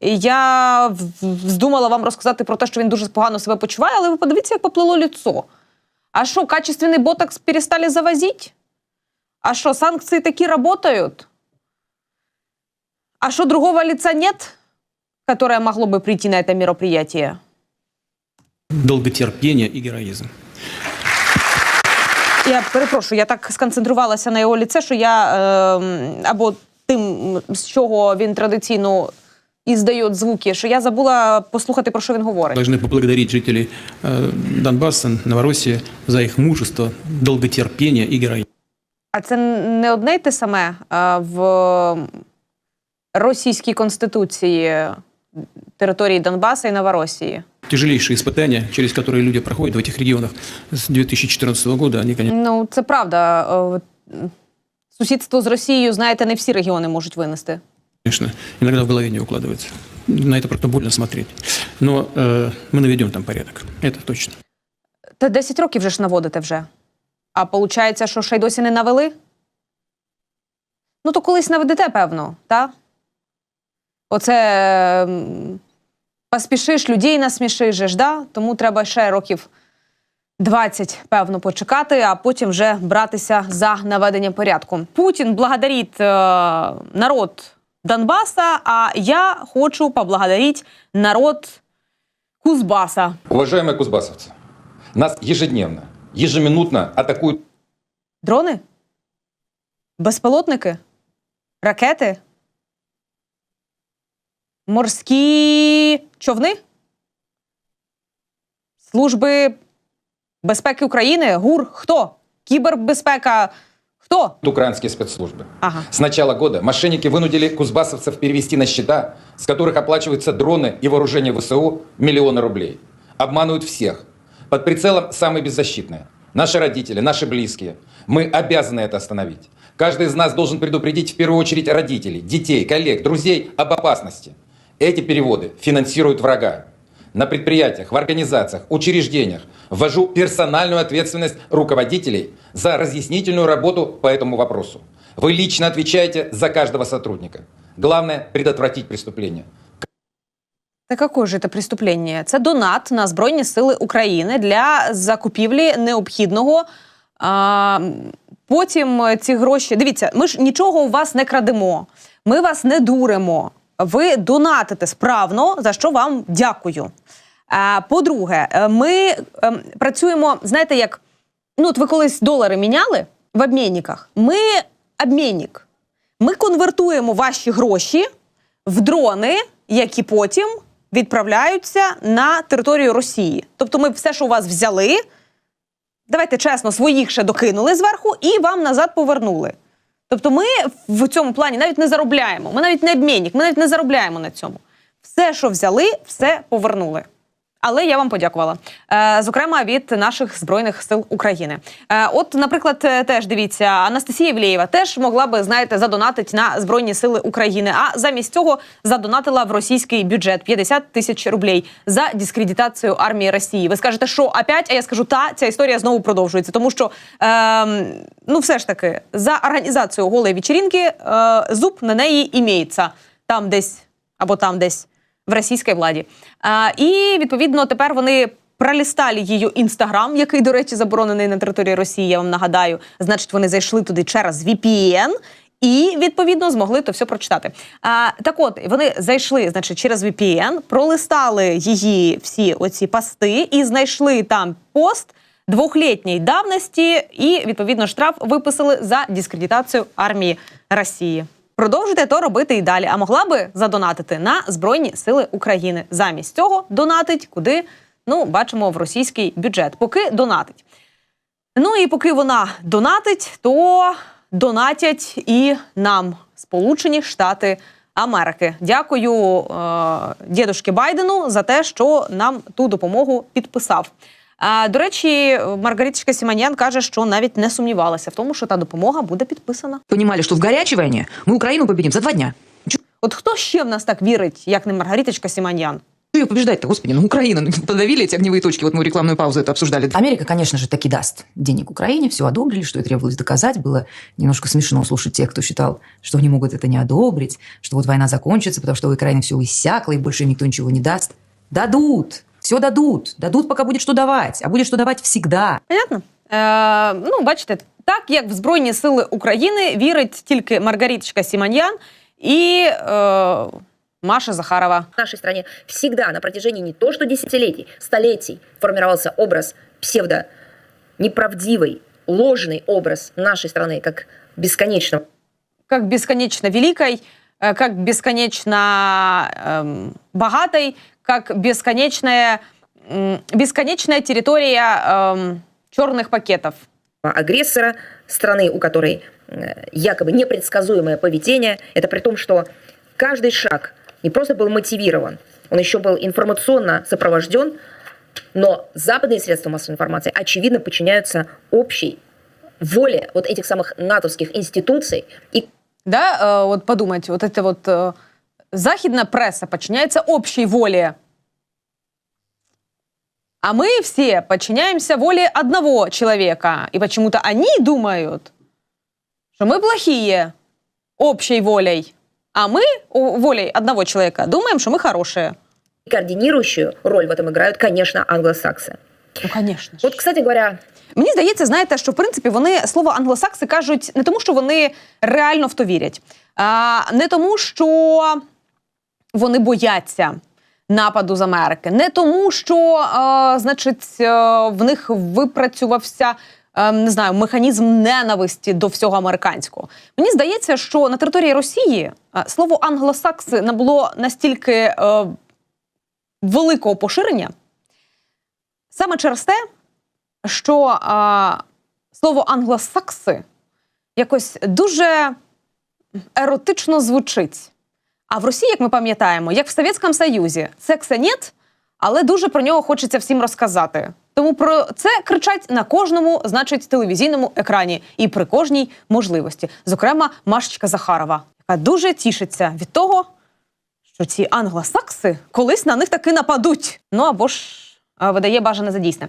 Я вздумала вам розказати про те, що він дуже погано себе почуває, але ви подивіться, як поплило лицо. А що, качественний ботокс перестали завозить? А что, санкции такие работают? А что, другого лица нет, которое могло бы прийти на это мероприятие? долготерпение и героизм. Я перепрошую, я так сконцентрувалася на його ліце, що я е, або тим, з чого він традиційно і здає звуки, що я забула послухати, про що він говорить. Должны поблагодарить жителей э, Донбасса, Новороссии за их мужество, долготерпение и героизм. А це не одне й те саме е, в російській конституції території Донбасу і Новоросії. Тяжелейшие испытания, через которые люди проходят в этих регионах с 2014 года, они, конечно, Ну, це правда. Е, Сусідство з Росією, знаєте, не всі регіони можуть винести. иногда в голове не укладываются. На это просто больно смотреть. Но э, мы наведем там порядок, это точно. Та 10 років вже ж наводите вже. А виходить, що ще й досі не навели? Ну, то колись наведете, певно, так? Оце м, поспішиш, людей насмішиш, же ж, да? тому треба ще років 20, певно, почекати, а потім вже братися за наведення порядку. Путін благодарить е, народ Донбаса, а я хочу поблагодарить народ Кузбаса. Уважаемые кузбассовцы, нас ежедневно, ежеминутно атакуют Дрони? Безпілотники? Ракети? Морські човни? Служби безпеки України? ГУР? Хто? Кібербезпека? Хто? украинские спецслужбы. Ага. С начала года мошенники вынудили кузбассовцев перевести на счета, с которых оплачиваются дроны и вооружение ВСУ, миллионы рублей. Обманывают всех. Под прицелом самые беззащитные. Наши родители, наши близкие. Мы обязаны это остановить. Каждый из нас должен предупредить в первую очередь родителей, детей, коллег, друзей об опасности. Эти переводы финансируют врага. На предприятиях, в организациях, учреждениях ввожу персональную ответственность руководителей за разъяснительную работу по этому вопросу. Вы лично отвечаете за каждого сотрудника. Главное – предотвратить преступление. Та какое же це преступлення? Це донат на Збройні Сили України для закупівлі необхідного. А, потім ці гроші. Дивіться, ми ж нічого у вас не крадемо, ми вас не дуримо. Ви донатите справно, за що вам дякую. А, по-друге, е, ми ем, працюємо, знаєте, як ну, от ви колись долари міняли в обмінниках. Ми обмінник. Ми конвертуємо ваші гроші в дрони, які потім відправляються на територію Росії. Тобто, ми все, що у вас взяли, давайте чесно, своїх ще докинули зверху і вам назад повернули. Тобто, ми в цьому плані навіть не заробляємо. Ми навіть не обмінник, ми навіть не заробляємо на цьому. Все, що взяли, все повернули. Але я вам подякувала. Е, зокрема, від наших збройних сил України. Е, от, наприклад, е, теж дивіться, Анастасія Євлеєва теж могла би, знаєте, задонатити на Збройні Сили України. А замість цього задонатила в російський бюджет 50 тисяч рублей за дискредитацію армії Росії. Ви скажете, що опять? А я скажу, та ця історія знову продовжується, тому що е, ну, все ж таки, за організацію голої вечірінки е, зуб на неї імеється там десь або там десь в російській владі. А, і відповідно тепер вони пролістали її інстаграм, який, до речі, заборонений на території Росії. Я вам нагадаю. Значить, вони зайшли туди через VPN і відповідно змогли то все прочитати. А, так от вони зайшли, значить, через VPN, пролистали її всі оці пости і знайшли там пост. Двохлітньої давності і відповідно штраф виписали за дискредитацію армії Росії. Продовжуйте то робити і далі. А могла би задонатити на Збройні Сили України. Замість цього донатить куди? Ну, бачимо в російський бюджет. Поки донатить. Ну і поки вона донатить, то донатять і нам Сполучені Штати Америки. Дякую е, дідушки Байдену за те, що нам ту допомогу підписав. А, до речі, Маргариточка Сіманян каже, що навіть не сумнівалася в тому, що та допомога буде підписана. понимали, что в горячей войне мы Украину победим за два дня. От хто ще в нас так вірить, як не Маргариточка Сіманян? ее побеждать-то, господи, ну Украина, ну, подавили эти огневые точки, вот мы рекламную паузу это обсуждали. Америка, конечно же, таки даст денег Украине, все одобрили, что и требовалось доказать. Было немножко смешно слушать тех, кто считал, что они могут это не одобрить, что вот война закончится, потому что у Украины все иссякло, и больше им никто ничего не даст. Дадут, все дадут. Дадут, пока будет что давать. А будет что давать всегда. Понятно? Е, ну, бачите, так як в Збройні Сили України вірить тільки Маргариточка Сіманьян і е, Маша Захарова. В нашей стране всегда на протяжении не то что десятилетий, столетий формировался образ псевдо неправдивый, ложный образ нашей страны как бесконечно как бесконечно великой, э, как бесконечно эм, богатой, как бесконечная, м, бесконечная территория эм, черных пакетов. агрессора, страны, у которой э, якобы непредсказуемое поведение. Это при том, что каждый шаг не просто был мотивирован, он еще был информационно сопровожден, но западные средства массовой информации, очевидно, подчиняются общей воле вот этих самых натовских институций и Да, э, вот подумайте, вот это вот э, західна пресса подчиняется общей воле. А мы все подчиняемся воле одного человека. И почему-то они думают, что мы плохие общей волей. А мы волей одного человека думаем, что мы хорошие. координирующую роль в этом играют, конечно, англосаксы. Ну, конечно. Вот, кстати говоря, Мені здається, знаєте, що в принципі вони слово англосакси кажуть не тому, що вони реально в то вірять, а не тому, що вони бояться нападу з Америки, не тому, що, е, значить, в них випрацювався. е, Не знаю, механізм ненависті до всього американського. Мені здається, що на території Росії е, слово англосакси набуло настільки е, великого поширення саме через те, що а, слово англосакси якось дуже еротично звучить. А в Росії, як ми пам'ятаємо, як в Совєтському Союзі, секса нет, але дуже про нього хочеться всім розказати. Тому про це кричать на кожному, значить, телевізійному екрані і при кожній можливості. Зокрема, Машечка Захарова, яка дуже тішиться від того, що ці англосакси колись на них таки нападуть. Ну або ж видає бажане за дійсне.